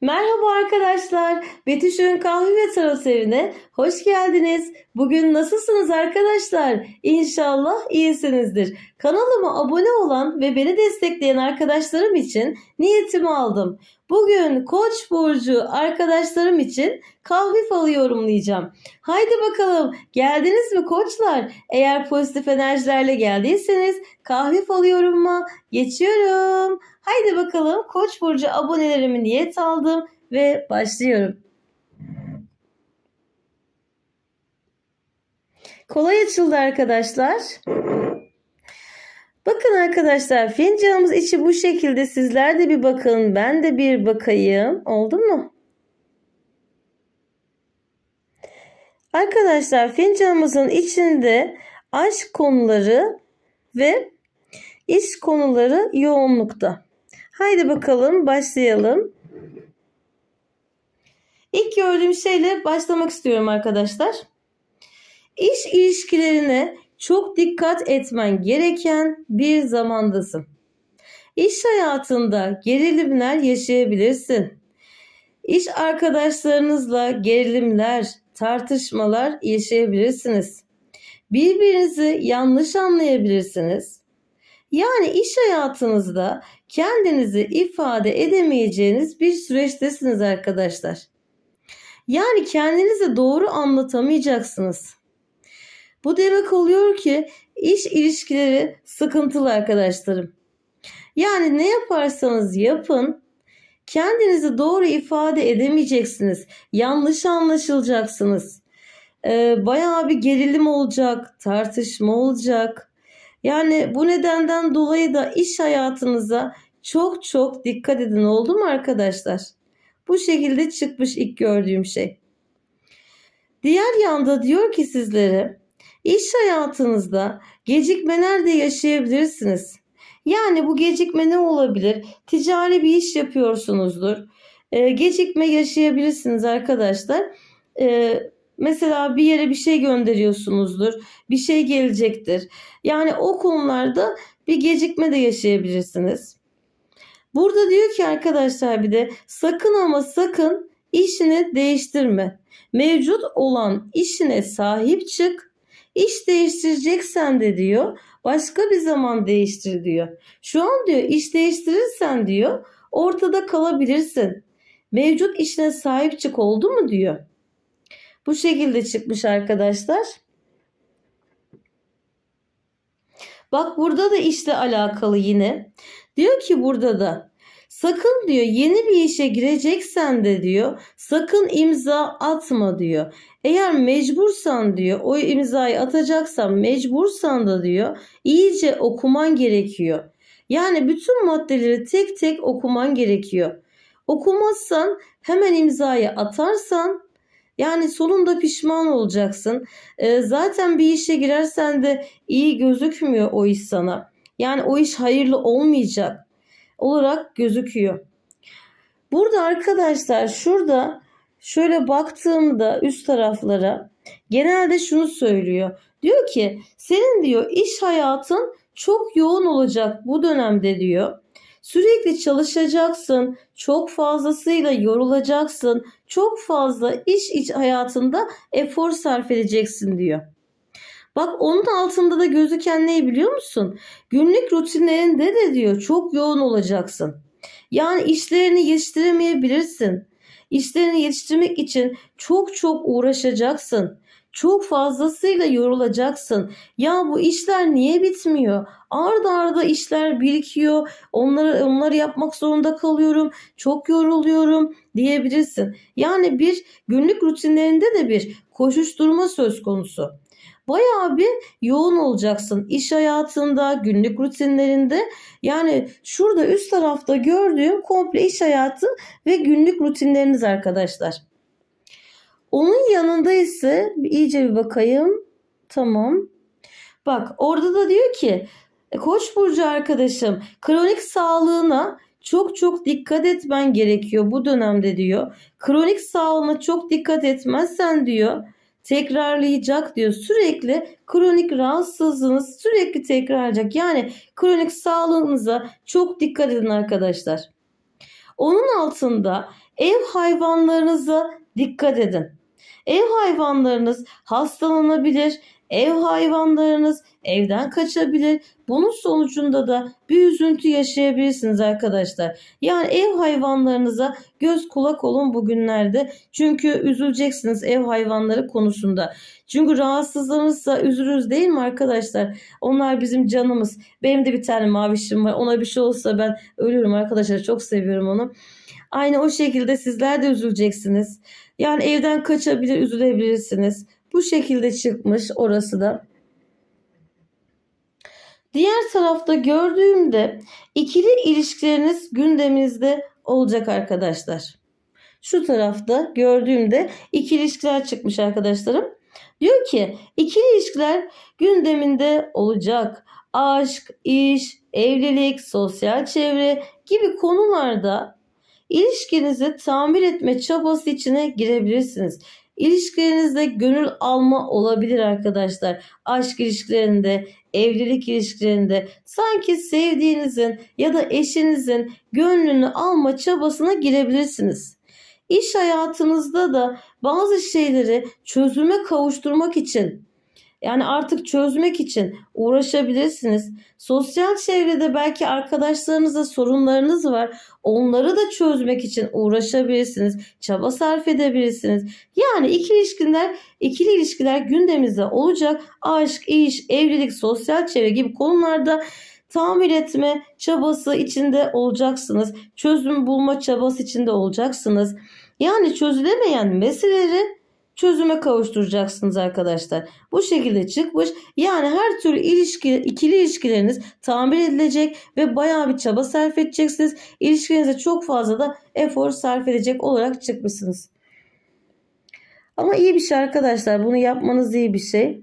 Merhaba arkadaşlar. Betüş'ün kahve ve tarot evine hoş geldiniz. Bugün nasılsınız arkadaşlar? İnşallah iyisinizdir. Kanalıma abone olan ve beni destekleyen arkadaşlarım için niyetimi aldım. Bugün Koç burcu arkadaşlarım için kahve falı yorumlayacağım. Haydi bakalım geldiniz mi koçlar? Eğer pozitif enerjilerle geldiyseniz kahve falı yorumuma geçiyorum. Haydi bakalım Koç burcu abonelerimi niyet aldım ve başlıyorum. Kolay açıldı arkadaşlar. Bakın arkadaşlar fincanımız içi bu şekilde. Sizler de bir bakın. Ben de bir bakayım. Oldu mu? Arkadaşlar fincanımızın içinde aşk konuları ve iş konuları yoğunlukta. Haydi bakalım başlayalım. İlk gördüğüm şeyle başlamak istiyorum arkadaşlar. İş ilişkilerine çok dikkat etmen gereken bir zamandasın. İş hayatında gerilimler yaşayabilirsin. İş arkadaşlarınızla gerilimler, tartışmalar yaşayabilirsiniz. Birbirinizi yanlış anlayabilirsiniz. Yani iş hayatınızda kendinizi ifade edemeyeceğiniz bir süreçtesiniz arkadaşlar. Yani kendinizi doğru anlatamayacaksınız. Bu demek oluyor ki iş ilişkileri sıkıntılı arkadaşlarım. Yani ne yaparsanız yapın kendinizi doğru ifade edemeyeceksiniz. Yanlış anlaşılacaksınız. Ee, bayağı bir gerilim olacak, tartışma olacak. Yani bu nedenden dolayı da iş hayatınıza çok çok dikkat edin oldu mu arkadaşlar? Bu şekilde çıkmış ilk gördüğüm şey. Diğer yanda diyor ki sizlere iş hayatınızda gecikmeler de yaşayabilirsiniz. Yani bu gecikme ne olabilir? Ticari bir iş yapıyorsunuzdur. Ee, gecikme yaşayabilirsiniz arkadaşlar. Ee, mesela bir yere bir şey gönderiyorsunuzdur. Bir şey gelecektir. Yani o konularda bir gecikme de yaşayabilirsiniz. Burada diyor ki arkadaşlar bir de sakın ama sakın işini değiştirme. Mevcut olan işine sahip çık. İş değiştireceksen de diyor başka bir zaman değiştir diyor. Şu an diyor iş değiştirirsen diyor ortada kalabilirsin. Mevcut işine sahip çık oldu mu diyor. Bu şekilde çıkmış arkadaşlar. Bak burada da işle alakalı yine. Diyor ki burada da sakın diyor yeni bir işe gireceksen de diyor sakın imza atma diyor. Eğer mecbursan diyor o imzayı atacaksan mecbursan da diyor iyice okuman gerekiyor. Yani bütün maddeleri tek tek okuman gerekiyor. Okumazsan hemen imzayı atarsan yani sonunda pişman olacaksın. Ee, zaten bir işe girersen de iyi gözükmüyor o iş sana. Yani o iş hayırlı olmayacak olarak gözüküyor. Burada arkadaşlar şurada şöyle baktığımda üst taraflara genelde şunu söylüyor. Diyor ki senin diyor iş hayatın çok yoğun olacak bu dönemde diyor. Sürekli çalışacaksın, çok fazlasıyla yorulacaksın, çok fazla iş iç hayatında efor sarf edeceksin diyor. Bak onun altında da gözüken ne biliyor musun? Günlük rutinlerinde de diyor çok yoğun olacaksın. Yani işlerini yetiştiremeyebilirsin. İşlerini yetiştirmek için çok çok uğraşacaksın. Çok fazlasıyla yorulacaksın. Ya bu işler niye bitmiyor? Arda arda işler birikiyor. Onları onları yapmak zorunda kalıyorum. Çok yoruluyorum diyebilirsin. Yani bir günlük rutinlerinde de bir koşuşturma söz konusu. Bayağı bir yoğun olacaksın iş hayatında, günlük rutinlerinde. Yani şurada üst tarafta gördüğüm komple iş hayatı ve günlük rutinleriniz arkadaşlar. Onun yanında ise iyice bir bakayım. Tamam. Bak orada da diyor ki Koç burcu arkadaşım kronik sağlığına çok çok dikkat etmen gerekiyor bu dönemde diyor. Kronik sağlığına çok dikkat etmezsen diyor tekrarlayacak diyor. Sürekli kronik rahatsızlığınız sürekli tekrarlayacak. Yani kronik sağlığınıza çok dikkat edin arkadaşlar. Onun altında ev hayvanlarınıza dikkat edin. Ev hayvanlarınız hastalanabilir, ev hayvanlarınız evden kaçabilir. Bunun sonucunda da bir üzüntü yaşayabilirsiniz arkadaşlar. Yani ev hayvanlarınıza göz kulak olun bugünlerde. Çünkü üzüleceksiniz ev hayvanları konusunda. Çünkü rahatsızlanırsa üzülürüz değil mi arkadaşlar? Onlar bizim canımız. Benim de bir tane mavişim var. Ona bir şey olsa ben ölürüm arkadaşlar. Çok seviyorum onu. Aynı o şekilde sizler de üzüleceksiniz. Yani evden kaçabilir, üzülebilirsiniz. Bu şekilde çıkmış orası da. Diğer tarafta gördüğümde ikili ilişkileriniz gündeminizde olacak arkadaşlar. Şu tarafta gördüğümde ikili ilişkiler çıkmış arkadaşlarım. Diyor ki ikili ilişkiler gündeminde olacak. Aşk, iş, evlilik, sosyal çevre gibi konularda ilişkinizi tamir etme çabası içine girebilirsiniz. İlişkilerinizde gönül alma olabilir arkadaşlar. Aşk ilişkilerinde, evlilik ilişkilerinde sanki sevdiğinizin ya da eşinizin gönlünü alma çabasına girebilirsiniz. İş hayatınızda da bazı şeyleri çözüme kavuşturmak için yani artık çözmek için uğraşabilirsiniz. Sosyal çevrede belki arkadaşlarınızla sorunlarınız var. Onları da çözmek için uğraşabilirsiniz. Çaba sarf edebilirsiniz. Yani ikili ilişkiler, ikili ilişkiler gündemimizde olacak. Aşk, iş, evlilik, sosyal çevre gibi konularda tamir etme çabası içinde olacaksınız. Çözüm bulma çabası içinde olacaksınız. Yani çözülemeyen meseleleri çözüme kavuşturacaksınız arkadaşlar. Bu şekilde çıkmış. Yani her türlü ilişki, ikili ilişkileriniz tamir edilecek ve bayağı bir çaba sarf edeceksiniz. İlişkinize çok fazla da efor sarf edecek olarak çıkmışsınız. Ama iyi bir şey arkadaşlar. Bunu yapmanız iyi bir şey.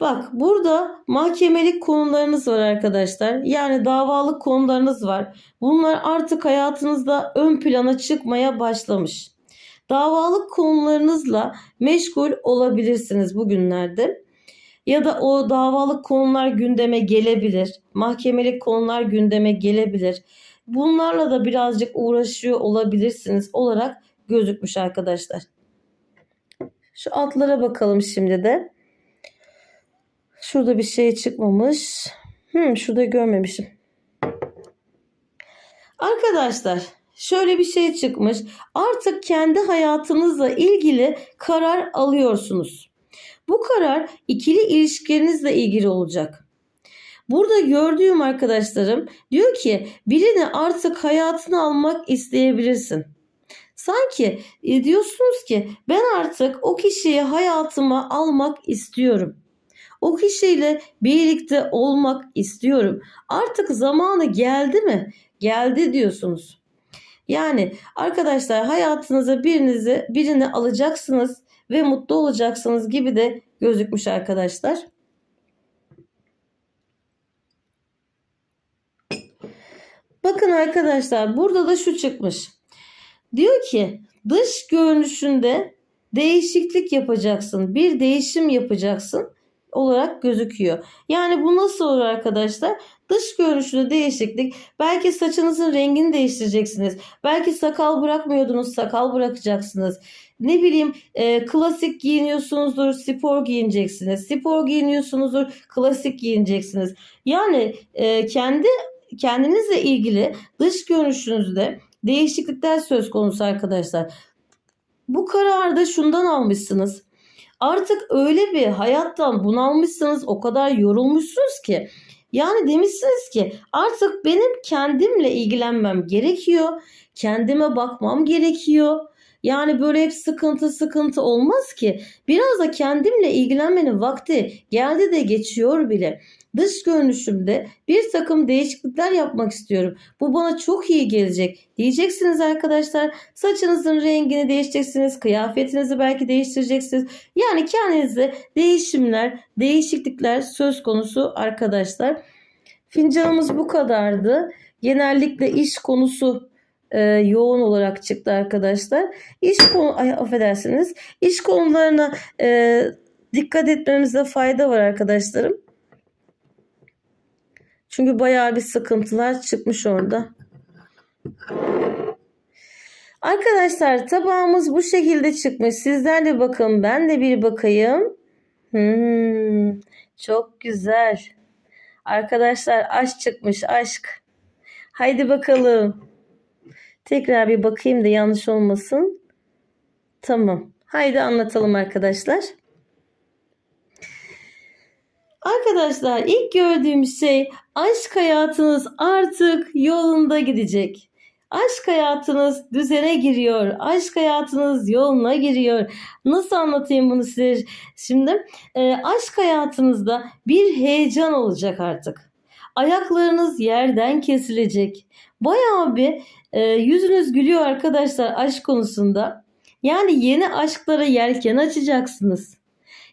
Bak burada mahkemelik konularınız var arkadaşlar. Yani davalık konularınız var. Bunlar artık hayatınızda ön plana çıkmaya başlamış. Davalık konularınızla meşgul olabilirsiniz bugünlerde. Ya da o davalık konular gündeme gelebilir. Mahkemelik konular gündeme gelebilir. Bunlarla da birazcık uğraşıyor olabilirsiniz olarak gözükmüş arkadaşlar. Şu altlara bakalım şimdi de. Şurada bir şey çıkmamış. Hmm, şurada görmemişim. Arkadaşlar şöyle bir şey çıkmış. Artık kendi hayatınızla ilgili karar alıyorsunuz. Bu karar ikili ilişkilerinizle ilgili olacak. Burada gördüğüm arkadaşlarım diyor ki birini artık hayatına almak isteyebilirsin. Sanki e, diyorsunuz ki ben artık o kişiyi hayatıma almak istiyorum. O kişiyle birlikte olmak istiyorum. Artık zamanı geldi mi? Geldi diyorsunuz. Yani arkadaşlar hayatınıza birinizi birini alacaksınız ve mutlu olacaksınız gibi de gözükmüş arkadaşlar. Bakın arkadaşlar burada da şu çıkmış. Diyor ki dış görünüşünde değişiklik yapacaksın. Bir değişim yapacaksın olarak gözüküyor. Yani bu nasıl olur arkadaşlar? Dış görünüşünde değişiklik. Belki saçınızın rengini değiştireceksiniz. Belki sakal bırakmıyordunuz, sakal bırakacaksınız. Ne bileyim e, klasik giyiniyorsunuzdur, spor giyineceksiniz. Spor giyiniyorsunuzdur, klasik giyineceksiniz. Yani e, kendi kendinizle ilgili dış görünüşünüzde değişiklikler söz konusu arkadaşlar. Bu kararı da şundan almışsınız. Artık öyle bir hayattan bunalmışsınız, o kadar yorulmuşsunuz ki. Yani demişsiniz ki artık benim kendimle ilgilenmem gerekiyor. Kendime bakmam gerekiyor. Yani böyle hep sıkıntı sıkıntı olmaz ki. Biraz da kendimle ilgilenmenin vakti geldi de geçiyor bile. Dış görünüşümde bir takım değişiklikler yapmak istiyorum. Bu bana çok iyi gelecek diyeceksiniz arkadaşlar. Saçınızın rengini değiştireceksiniz. Kıyafetinizi belki değiştireceksiniz. Yani kendinizde değişimler, değişiklikler söz konusu arkadaşlar. Fincanımız bu kadardı. Genellikle iş konusu e, yoğun olarak çıktı arkadaşlar. İş konu ay affedersiniz. İş konularına e, dikkat etmemizde fayda var arkadaşlarım. Çünkü bayağı bir sıkıntılar çıkmış orada. Arkadaşlar tabağımız bu şekilde çıkmış. Sizler de bakın. Ben de bir bakayım. Hmm, çok güzel. Arkadaşlar aşk çıkmış aşk. Haydi bakalım. Tekrar bir bakayım da yanlış olmasın. Tamam. Haydi anlatalım arkadaşlar. Arkadaşlar ilk gördüğüm şey aşk hayatınız artık yolunda gidecek. Aşk hayatınız düzene giriyor. Aşk hayatınız yoluna giriyor. Nasıl anlatayım bunu size şimdi? Ee, aşk hayatınızda bir heyecan olacak artık. Ayaklarınız yerden kesilecek. Bayağı bir e, yüzünüz gülüyor arkadaşlar aşk konusunda. Yani yeni aşklara yelken açacaksınız.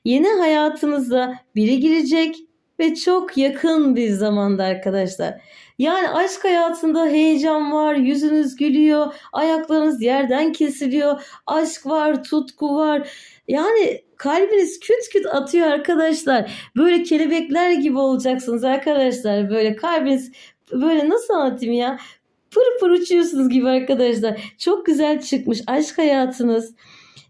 Yeni hayatınıza biri girecek ve çok yakın bir zamanda arkadaşlar. Yani aşk hayatında heyecan var, yüzünüz gülüyor, ayaklarınız yerden kesiliyor, aşk var, tutku var. Yani kalbiniz küt küt atıyor arkadaşlar. Böyle kelebekler gibi olacaksınız arkadaşlar. Böyle kalbiniz böyle nasıl anlatayım ya? Pır pır uçuyorsunuz gibi arkadaşlar. Çok güzel çıkmış aşk hayatınız.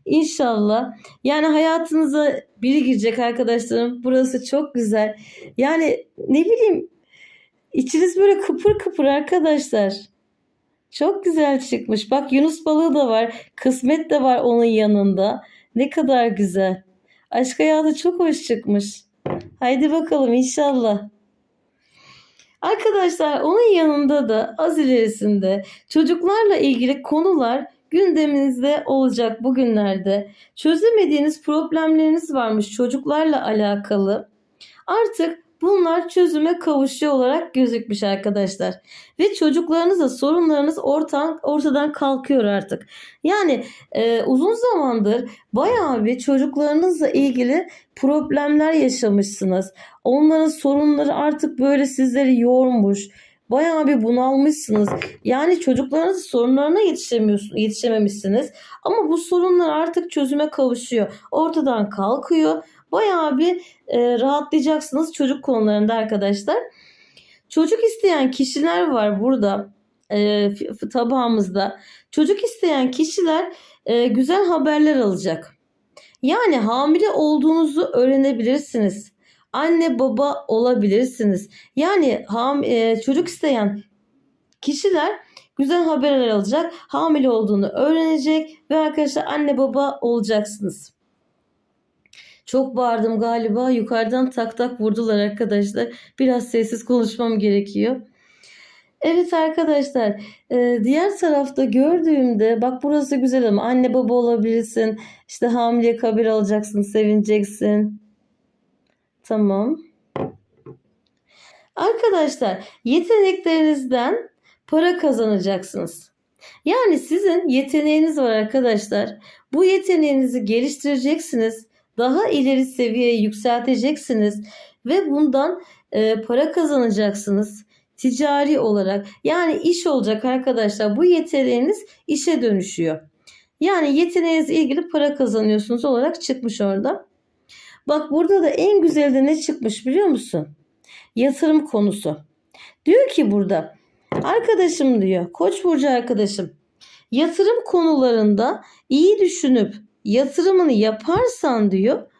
İnşallah. Yani hayatınıza biri girecek arkadaşlarım. Burası çok güzel. Yani ne bileyim içiniz böyle kıpır kıpır arkadaşlar. Çok güzel çıkmış. Bak Yunus balığı da var. Kısmet de var onun yanında. Ne kadar güzel. Aşk hayatı çok hoş çıkmış. Haydi bakalım inşallah. Arkadaşlar onun yanında da az ilerisinde çocuklarla ilgili konular gündeminizde olacak bugünlerde. Çözemediğiniz problemleriniz varmış çocuklarla alakalı. Artık bunlar çözüme kavuşuyor olarak gözükmüş arkadaşlar. Ve çocuklarınızla sorunlarınız ortadan, ortadan kalkıyor artık. Yani e, uzun zamandır bayağı bir çocuklarınızla ilgili problemler yaşamışsınız. Onların sorunları artık böyle sizleri yormuş. Bayağı bir bunalmışsınız. Yani çocuklarınızın sorunlarına yetişemiyorsunuz, yetişememişsiniz. Ama bu sorunlar artık çözüme kavuşuyor. Ortadan kalkıyor. Bayağı bir e, rahatlayacaksınız çocuk konularında arkadaşlar. Çocuk isteyen kişiler var burada e, tabağımızda. Çocuk isteyen kişiler e, güzel haberler alacak. Yani hamile olduğunuzu öğrenebilirsiniz. Anne baba olabilirsiniz. Yani ham, e, çocuk isteyen kişiler güzel haberler alacak. Hamile olduğunu öğrenecek ve arkadaşlar anne baba olacaksınız. Çok bağırdım galiba. Yukarıdan tak tak vurdular arkadaşlar. Biraz sessiz konuşmam gerekiyor. Evet arkadaşlar e, diğer tarafta gördüğümde bak burası güzel ama anne baba olabilirsin. İşte hamile kabir alacaksın sevineceksin. Tamam. Arkadaşlar yeteneklerinizden para kazanacaksınız. Yani sizin yeteneğiniz var arkadaşlar. Bu yeteneğinizi geliştireceksiniz. Daha ileri seviyeye yükselteceksiniz ve bundan e, para kazanacaksınız ticari olarak. Yani iş olacak arkadaşlar. Bu yeteneğiniz işe dönüşüyor. Yani yeteneğinizle ilgili para kazanıyorsunuz olarak çıkmış orada. Bak burada da en güzel de ne çıkmış biliyor musun? Yatırım konusu. Diyor ki burada arkadaşım diyor Koç burcu arkadaşım yatırım konularında iyi düşünüp yatırımını yaparsan diyor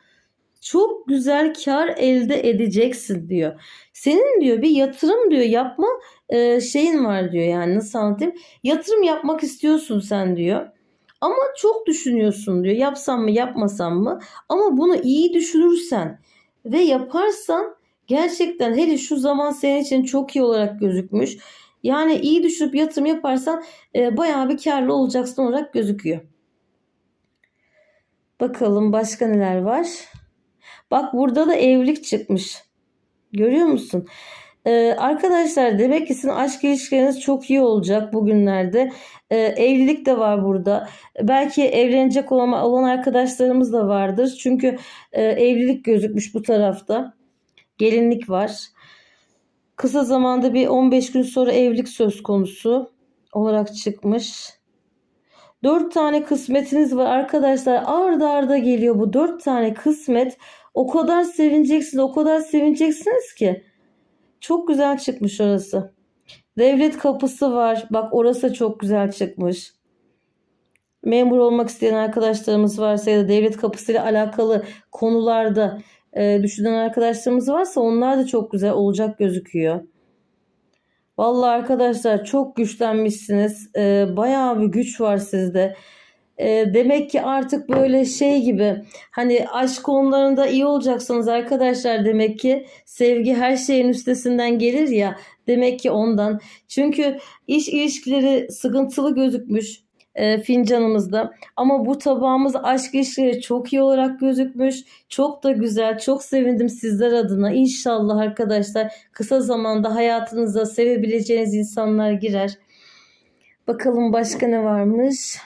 çok güzel kar elde edeceksin diyor. Senin diyor bir yatırım diyor yapma şeyin var diyor yani nasıl anlatayım? Yatırım yapmak istiyorsun sen diyor. Ama çok düşünüyorsun diyor. Yapsam mı yapmasam mı? Ama bunu iyi düşünürsen ve yaparsan gerçekten hele şu zaman senin için çok iyi olarak gözükmüş. Yani iyi düşünüp yatırım yaparsan e, bayağı bir karlı olacaksın olarak gözüküyor. Bakalım başka neler var. Bak burada da evlilik çıkmış. Görüyor musun? Ee, arkadaşlar demek ki sizin aşk ilişkileriniz çok iyi olacak bugünlerde. Ee, evlilik de var burada. Belki evlenecek olan, olan arkadaşlarımız da vardır. Çünkü e, evlilik gözükmüş bu tarafta. Gelinlik var. Kısa zamanda bir 15 gün sonra evlilik söz konusu olarak çıkmış. 4 tane kısmetiniz var arkadaşlar. Arda arda geliyor bu 4 tane kısmet. O kadar sevineceksiniz, o kadar sevineceksiniz ki. Çok güzel çıkmış orası. Devlet kapısı var. Bak orası çok güzel çıkmış. Memur olmak isteyen arkadaşlarımız varsa ya da devlet kapısıyla alakalı konularda e, düşünen arkadaşlarımız varsa onlar da çok güzel olacak gözüküyor. Vallahi arkadaşlar çok güçlenmişsiniz. E, bayağı bir güç var sizde. E, demek ki artık böyle şey gibi hani aşk konularında iyi olacaksınız arkadaşlar demek ki sevgi her şeyin üstesinden gelir ya demek ki ondan. Çünkü iş ilişkileri sıkıntılı gözükmüş e, fincanımızda ama bu tabağımız aşk ilişkileri çok iyi olarak gözükmüş. Çok da güzel. Çok sevindim sizler adına. İnşallah arkadaşlar kısa zamanda hayatınıza sevebileceğiniz insanlar girer. Bakalım başka ne varmış?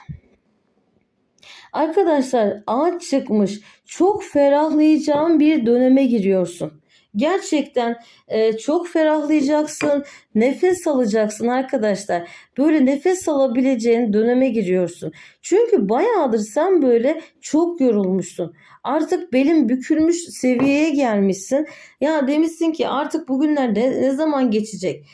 Arkadaşlar ağaç çıkmış. Çok ferahlayacağın bir döneme giriyorsun. Gerçekten e, çok ferahlayacaksın, nefes alacaksın arkadaşlar. Böyle nefes alabileceğin döneme giriyorsun. Çünkü bayağıdır sen böyle çok yorulmuşsun. Artık belin bükülmüş seviyeye gelmişsin. Ya demişsin ki artık bugünler ne, ne zaman geçecek?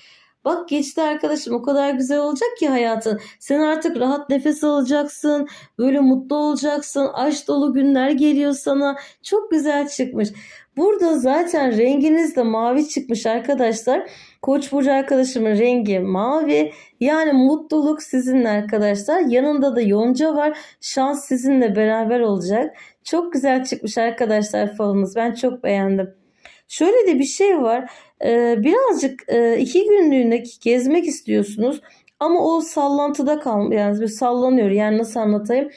Bak geçti arkadaşım o kadar güzel olacak ki hayatın. Sen artık rahat nefes alacaksın. Böyle mutlu olacaksın. Aşk dolu günler geliyor sana. Çok güzel çıkmış. Burada zaten renginiz de mavi çıkmış arkadaşlar. Koç burcu arkadaşımın rengi mavi. Yani mutluluk sizinle arkadaşlar. Yanında da yonca var. Şans sizinle beraber olacak. Çok güzel çıkmış arkadaşlar falınız. Ben çok beğendim. Şöyle de bir şey var. Ee, birazcık e, iki günlüğüne gezmek istiyorsunuz. Ama o sallantıda kal yani bir sallanıyor. Yani nasıl anlatayım?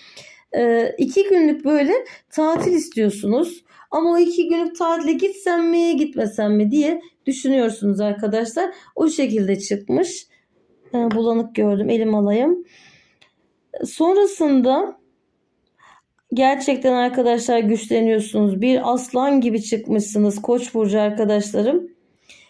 Ee, iki günlük böyle tatil istiyorsunuz. Ama o iki günlük tatile gitsem mi gitmesem mi diye düşünüyorsunuz arkadaşlar. O şekilde çıkmış. Ee, bulanık gördüm. Elim alayım. Sonrasında gerçekten arkadaşlar güçleniyorsunuz. Bir aslan gibi çıkmışsınız Koç burcu arkadaşlarım.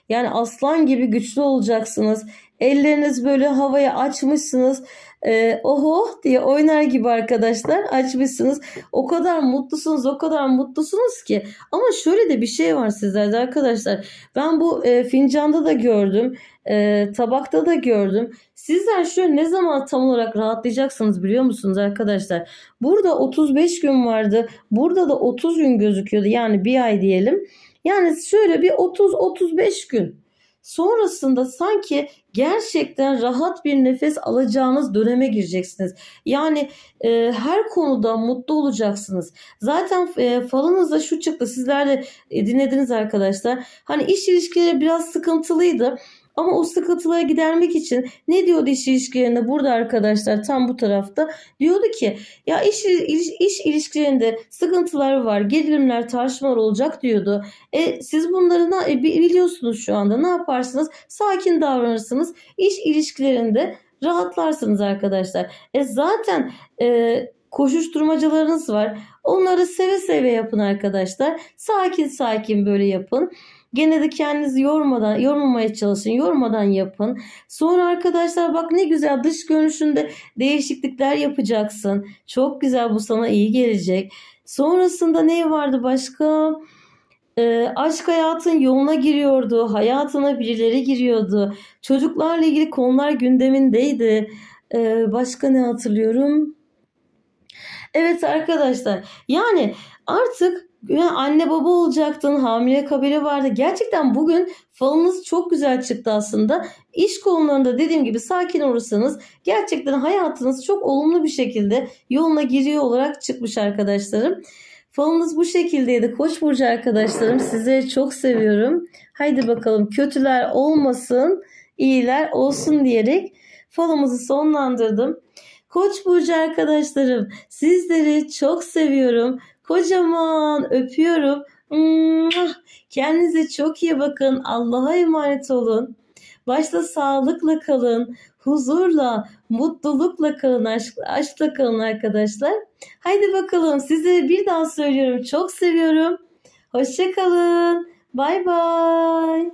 Yani aslan gibi güçlü olacaksınız. Elleriniz böyle havaya açmışsınız. Ee, oho diye oynar gibi arkadaşlar açmışsınız. O kadar mutlusunuz o kadar mutlusunuz ki. Ama şöyle de bir şey var sizlerde arkadaşlar. Ben bu e, fincanda da gördüm. E, tabakta da gördüm. Sizler şöyle ne zaman tam olarak rahatlayacaksınız biliyor musunuz arkadaşlar? Burada 35 gün vardı. Burada da 30 gün gözüküyordu. Yani bir ay diyelim. Yani şöyle bir 30-35 gün. Sonrasında sanki gerçekten rahat bir nefes alacağınız döneme gireceksiniz. Yani e, her konuda mutlu olacaksınız. Zaten e, falınızda şu çıktı. Sizler de e, dinlediniz arkadaşlar. Hani iş ilişkileri biraz sıkıntılıydı. Ama o sıkıntıları gidermek için ne diyordu iş ilişkilerinde burada arkadaşlar tam bu tarafta diyordu ki ya iş, iş, iş ilişkilerinde sıkıntılar var gerilimler tartışmalar olacak diyordu. E, siz bunları ne, biliyorsunuz şu anda ne yaparsınız sakin davranırsınız iş ilişkilerinde rahatlarsınız arkadaşlar. E zaten e, koşuşturmacalarınız var. Onları seve seve yapın arkadaşlar. Sakin sakin böyle yapın. Gene de kendinizi yormadan, yormamaya çalışın. Yormadan yapın. Sonra arkadaşlar bak ne güzel dış görünüşünde değişiklikler yapacaksın. Çok güzel bu sana iyi gelecek. Sonrasında ne vardı başka? Ee, aşk hayatın yoluna giriyordu. Hayatına birileri giriyordu. Çocuklarla ilgili konular gündemindeydi. Ee, başka ne hatırlıyorum? Evet arkadaşlar yani artık anne baba olacaktın, hamile haberi vardı. Gerçekten bugün falınız çok güzel çıktı aslında. İş konularında dediğim gibi sakin olursanız gerçekten hayatınız çok olumlu bir şekilde yoluna giriyor olarak çıkmış arkadaşlarım. Falınız bu şekildeydi. Koç burcu arkadaşlarım sizleri çok seviyorum. Haydi bakalım kötüler olmasın, iyiler olsun diyerek falımızı sonlandırdım. Koç burcu arkadaşlarım sizleri çok seviyorum. Kocaman öpüyorum. Kendinize çok iyi bakın. Allah'a emanet olun. Başta sağlıkla kalın, huzurla, mutlulukla kalın, aşk, aşkla kalın arkadaşlar. Haydi bakalım size bir daha söylüyorum. Çok seviyorum. Hoşçakalın. Bay bay.